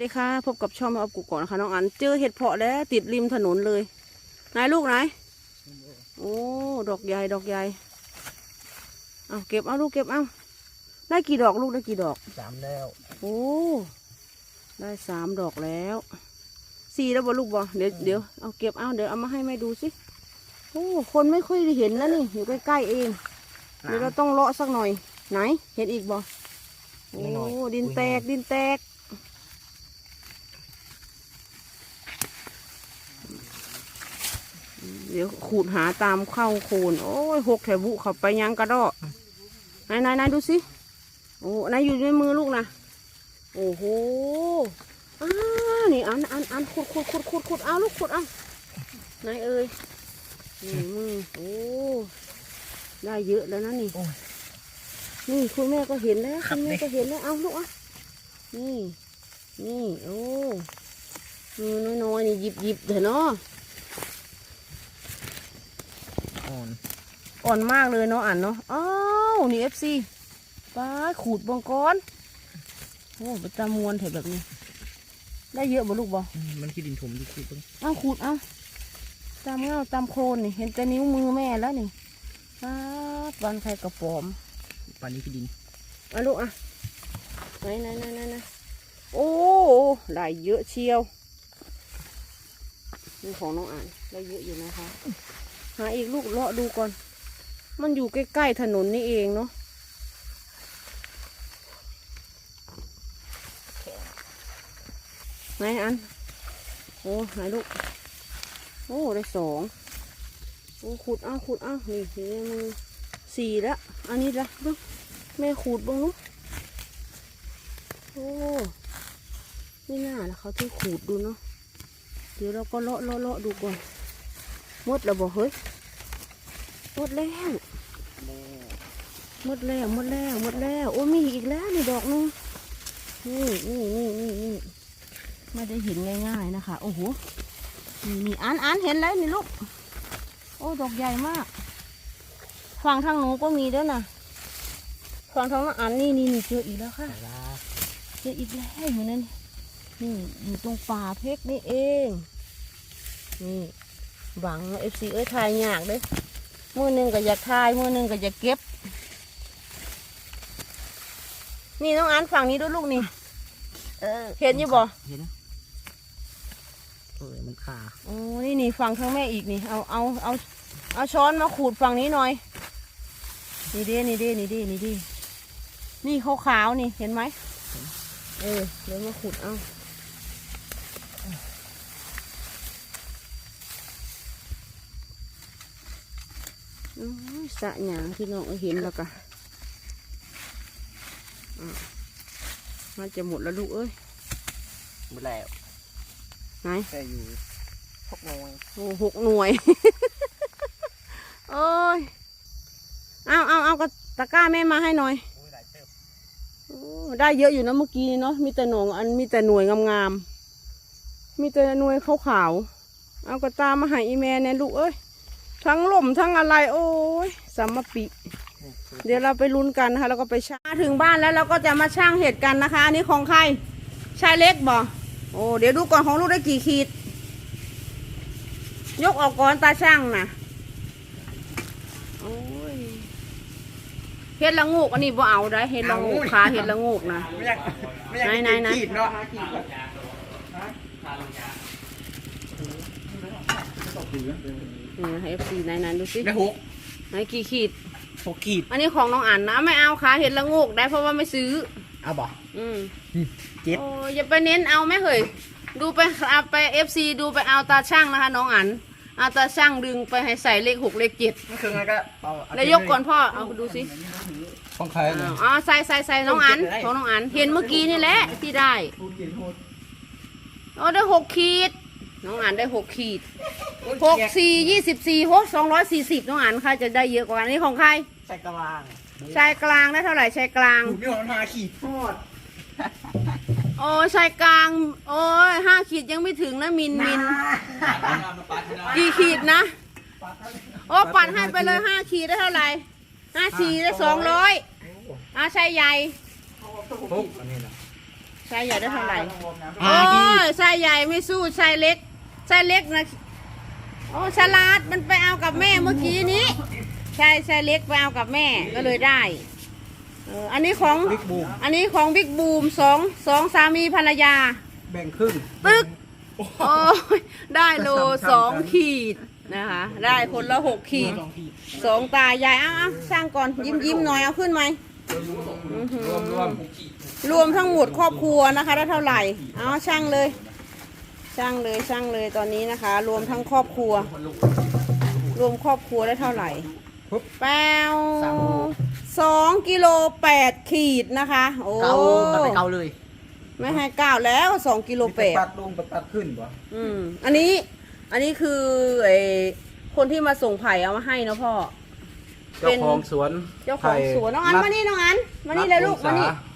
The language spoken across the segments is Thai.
สวัสดีค่ะพบกับช่องแม่ออบกุกก่อนนะคะน้องอันเจอเห็ดเพาะแล้วติดริมถนนเลยไหนลูกไหนโอ้ดอกใหญ่ดอกใหญ่เอาเก็บเอาลูกเก็บเอาได้กี่ดอกลูกได้กี่ดอกสามแล้วโอ้ได้สามดอกแล้วสี่แล้วบ่ลูกบ่เดี๋ยวเดี๋ยวเอาเก็บเอาเดี๋ยวเอามาให้แม่ดูสิโอ้คนไม่ค่อยได้เห็นนะนี่อยู่ใกล้ๆเองเดี๋ยวเราต้องเลาะสักหน่อยไหน เห็นอีกบ่โอ้ดินแตกดินแตก เดี๋ยวขูดหาตามเข้าโคน โอ้ยหกแถวบุเขาไปยังกระดอกไหนไหนไหนดูสิ โอ้ไหนอยู่ในมือลูกนะ โอ้โหอ้านี่อันอันอันขุดขุดขุดขุดขุดเอาลูกขุดเอาไหนเอ่ยนี่มือโอ้ ได้เยอะแล้วนะนี่โอ้ยนี่คุณแม่ก็เห็นแล้วครัคุบณแม่นี่ก็เห็นแล้ว เอาลูกอะ นี่ นี่ โอ้มือน้อยๆนี่หยิบหยิบเถอะเนาะ อ่อน อ่อนมากเลยเนาะอ่านเนาะ อ้าว นี่เอฟซีป้าดขูดบงก้อนโอ้ไปตามมวนเถอะแบบนี้ ได้เยอะบ่ลูกบ่อืมมันขี้ดินถมดูคือตรงเอาขูดเอาตามเงาตามโคลนนี่ เห็นแต่นิ้วมือแม่แล้วนี่ป้าดวันใครกระป๋อมปานนี้ขี้ดินเอะลูกอะไหนไหนไหนไหนไหนโอ้ได้เยอะเชียวนี่ของน้องอ่านได้เยอะอยู่นะคะ หาอีกลูกเลาะดูก่อน มันอยู่ใกล้ๆถนนนี่เองเนาะไหนอัน โอ้ไหนลูก โอ้ ได้สองโอ้ขุดเอาขุดเอานี่นี่มือสี่แล้วอันนี้ละดูแม่ขูดบ้างลูกโอ้ไม่น่าละเขาที่ขูดดูเนาะเดี๋ยวเราก็เลาะเลาะเลาะดูก่อนมดแล้วบอกเฮ้ย มดแล้วหมดแล้วหมดแล้วหมดแล้วโอ้มีอีกแล้วนี่ดอกนึงนี่นี่นี่นี่นี่ไม่ได้เห็นง่ายๆนะคะ โอ้โหนี่นี่อันอันเห็นแล้วนี่ลูกโอ้ดอกใหญ่มากฝั่งทางหนูก็มีด้วยนะฝั่งทางน้องอันนี่นี่นี่เจออีกแล้วค่ะสาราเจออีกแล้วอยู่นั่นนี่อยู่ตรงป่าเพกนี่เองนี่บังเอฟซีเอ้ยทายยากเด้อ มือหนึ่งก็อยากทาย มือหนึ่งก็อยากเก็บ นี่น้องอันฝั่งนี้ด้วยลูกนี่เออเห็นอยู่บ่เห็นเออมันขาโอ้นี่นี่ฝั่งทางแม่อีกนี่ เอาเอาเอาเอาช้อนมาขูดฝั่งนี้หน่อย นี่เด้นี่เด้นี่เด้นี่เด้นี่ขาวๆนี่เห็นไหมเออเดี๋ยวมาขูดเอา สะหยางพี่น้องเห็นแล้วกะอะมันจะหมดแล้วลูกเอ้ยหมดแล้วไหนแต่อยู่พกน้อยโอ้หกหน่วยโอ้ยเอาเอาเอากระตะกร้าแม่มาให้หน่อยโอ้ยหลายเติบโอ้ได้เยอะอยู่นะเมื่อกี้เนาะมีแต่หนองอันมีแต่หน่วยงามๆมีแต่หน่วยขาวๆเอากระตามาให้อีแม่เนี่ยลูกเอ้ย ทั้งลมทั้งอะไรโอ้ยสามปี เดี๋ยวเราไปลุ้นกันนะคะแล้วก็ไปช่างมาถึงบ้านแล้วเราก็จะมาช่างเห็ดกันนะคะ อันนี้ของใครชายเล็กบ่โอ้เดี๋ยวดูก่อนของลูกได้กี่ขีด ยกออกก่อนตาช่างนะโอ้ยเห็ดละงูกอันนี้บ่เอาได้เห็ดละงูกขาเห็ดละงูกนะไม่อยากไม่อยากไหนไหนขีดเนาะ นี่นะเอฟซีไหนๆดูสิได้หกไหนกี่ขีด หกขีด อันนี้ของน้องอันนะไม่เอาขาเห็ดละงูกได้เพราะว่าไม่ซื้อ เอาบ่อืมเจ็ดโอ้ยอย่าไปเน้นเอาไหมเหยดูไปเอาไปเอฟซีดูไปเอาตาช่างนะคะ น้องอันเอาตาช่างดึงไปให้ใส่เลขหกเลขเจ็ดไม่คือไงก็เอาเอาแล้วยกก่อนพ่อเอาดูสิของใครอ้าวอ๋อใส่ใส่ใส่น้องอันของน้องอันเห็นเมื่อกี้นี่แหละที่ได้โอ้ได้หกขีด น้องอันได้หกขีด หกสี่ยี่สิบสี่หกสองร้อยสี่สิบน้องอันใครจะได้เยอะกว่ากันอันนี้ของใครใส่กระวางชายกลางได้เท่าไหร่ชายกลางถูกไม่หอนมาขีดทอดโอ้ยชายกลาง โอ้ยห้าขีดยังไม่ถึงนะมินมินกี่ขีดนะโอ้ปัดให้ไปเลยห้าขีดได้เท่าไหร่ห้าขีดได้สองร้อยอาชายใหญ่ทุกอันนี้นะไซส์ใหญ่ได้เท่าไหร่ห้าโอ้ขีดยไซส์ใหญ่ไม่สู้ไซส์เล็กไซส์เล็กนะ โอ้ฉลาดมันไปเอากับแม่เมื่อกี้นี้ ใช่ไซส์เล็กไปเอากับแม่ก็เลยได้เอออันนี้ของ บิ๊กบูมอันนี้ของบิ๊กบูมสองสองสามีภรรยา แบ่งครึ่งตึกโอ้ยได้โลสองขีดนะคะ ได้คนละหกขีดสองตายายเอาเอาสร้างก่อนยิ้มยิ้มหน่อยเอาขึ้นไหมอื้อหือรวมรวมรวมทั้งหมดครอบครัวนะคะได้เท่าไหร่ เอาช่างเลย ช่างเลยช่างเลยตอนนี้นะคะ รวมทั้งครอบครัว รวมครอบครัวได้เท่าไหร่ปุ๊บแปวสองกิโลแปดขีดนะคะ โอ้เกามันไปเกาเลย ไม่ให้เก้าแล้วสองกิโลแปดปัดลงปัดปัดขึ้นบ่อืมอันนี้อันนี้คือไอคนที่มาส่งไผ่เอามาให้เนาะพ่อเป็เจ้านของสวน เจ้าของสวนน้องอันมานี่น้องอันมานี่เลยลูกมานี่เอา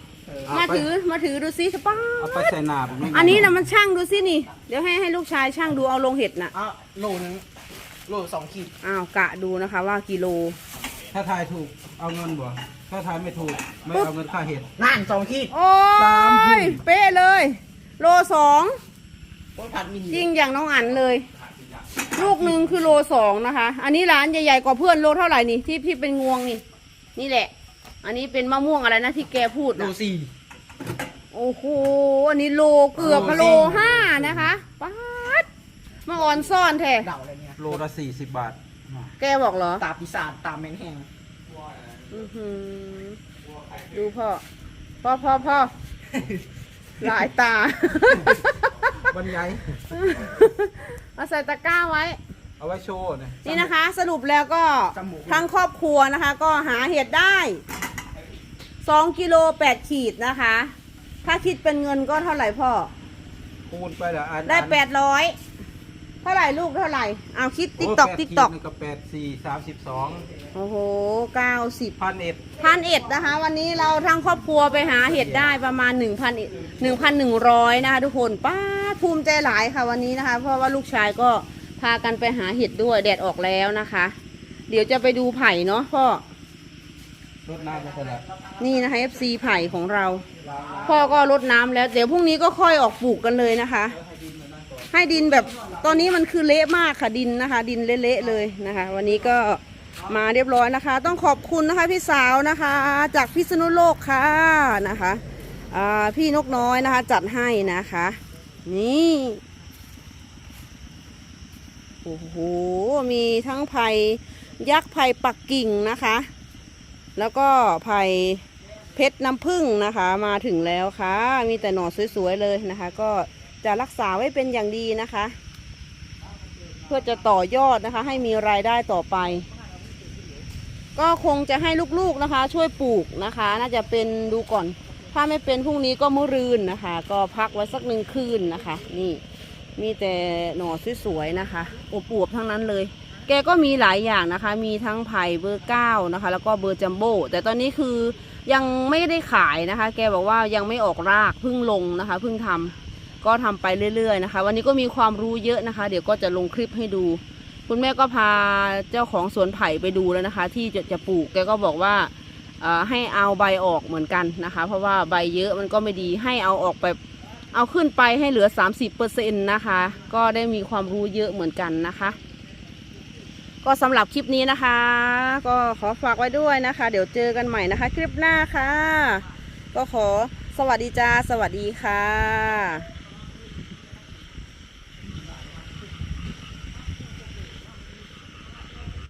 มาไปถือมาถือดูซิสป้าเอาไปใส่หนาผมอันนี้นะมันช่างดูซินี่ เดี๋ยวให้ให้ลูกชายช่างดูเอาลงเห็ดน่ะอะโลนึงโลสองขีดอ้าวกะดูนะคะว่ากิโล ถ้าทายถูกเอาเงินบ่ถ้าทายไม่ถูกไม่เอาเงินค่าเห็ด นั่นสองขีดโอ้สามขียดเป๊ะเลย โลสองโอ้ยผัดหมีจริงอย่างน้องอันเลย ลูกหนึ่งคือโลสองนะคะ อันนี้ร้านใหญ่ๆกว่าเพื่อนโลเท่าไหร่นี่ที่ที่เป็นงวงนี่ นี่แหละ อันนี้เป็นมะม่วงอะไรนะที่แกพูดโลน่ะสี่โอ้โห อันนี้โลเกือบโลโลสี่ห้านะคะป๊าดมาอ่อนซ่อนแท้เดาอะไรเนี่ยโลละสี่สิบบาท แกบอกเหรอ ตาปีศาจตาแมงแห้งอื้อหือดูพ่อ พ่อพ่อพ่อหลายตา บรรยายเอาใส่ตะกร้าไว้ เอาไว้โชว์นะนี่นะคะ สรุปแล้วก็ทั้งครอบครัวนะคะ ก็หาเห็ดได้ 2กิโล8ขีดนะคะ ถ้าคิดเป็นเงินก็เท่าไหร่พ่อ คูณไปละอันได้อัน800เท่าไหร่ลูกเท่าไหร่เอาคิดโติ๊กตอกแปดติ๊กขีดตอกหนึ่งกับแปดสี่สามสิบสองโอ้โหเก้าสิบพันเอ็ดพันเอ็ดนะคะ วันนี้เราทั้งครอบครัวไปหาเห็ดได้ประมาณ1 0 0 0 1,100นะคะทุกคนป้าดภูมิใจหลายค่ะวันนี้นะคะ เพราะว่าลูกชายก็พากันไปหาเห็ดด้วยแดดออกแล้วนะคะ เดี๋ยวจะไปดูไผ่เนาะพ่อ รดน้ำไปคนละนี่นะคะ FC ไผ่ของเรา พ่อก็รดน้ำแล้ว เดี๋ยวพรุ่งนี้ก็ค่อยออกปลูกกันเลยนะคะ ให้ดินแบบตอนนี้มันคือเละมากค่ะดินนะคะ ดินเละๆเลยนะคะ วันนี้ก็มาเรียบร้อยนะคะ ต้องขอบคุณนะคะพี่สาวนะคะ จากพิษณุโลกค่ะนะคะอ่าพี่นกน้อยนะคะ จัดให้นะคะ นี่โอ้โหมีทั้งไผ่ยักษ์ไผ่ปักกิ่งนะคะ แล้วก็ไผ่เพชรน้ำผึ้งนะคะ มาถึงแล้วค่ะ มีแต่หน่อสวยๆเลยนะคะ ก็จะรักษาไว้เป็นอย่างดีนะคะ เพื่อจะต่อยอดนะคะ ให้มีรายได้ต่อไป ก็คงจะให้ลูกๆนะคะ ช่วยปลูกนะคะ น่าจะเป็นดูก่อน ถ้าไม่เป็นพรุ่งนี้ก็มื้อรืนนะคะ ก็พักไว้สักหนึ่งคืนนะคะ นี่มีแต่หน่อสวยๆนะคะอวบๆทั้งนั้นเลย แกก็มีหลายอย่างนะคะ มีทั้งไผ่เบอร์เก้านะคะ แล้วก็เบอร์จัมโบ้แต่ตอนนี้คือยังไม่ได้ขายนะคะ แกบอกว่ายังไม่ออกรากเพิ่งลงนะคะเพิ่งทำก็ทำไปเรื่อยๆนะคะ วันนี้ก็มีความรู้เยอะนะคะ เดี๋ยวก็จะลงคลิปให้ดู คุณแม่ก็พาเจ้าของสวนไผ่ไปดูแล้วนะคะ ที่จะจะปลูกแกก็บอกว่าให้เอาใบออกเหมือนกันนะคะ เพราะว่าใบเยอะมันก็ไม่ดีให้เอาออกไปเอาขึ้นไปให้เหลือ 30%นะคะ ก็ได้มีความรู้เยอะเหมือนกันนะคะ ก็สำหรับคลิปนี้นะคะ ก็ขอฝากไว้ด้วยนะคะ เดี๋ยวเจอกันใหม่นะคะ คลิปหน้าค่ะ ก็ขอสวัสดีจ้าสวัสดีค่ะ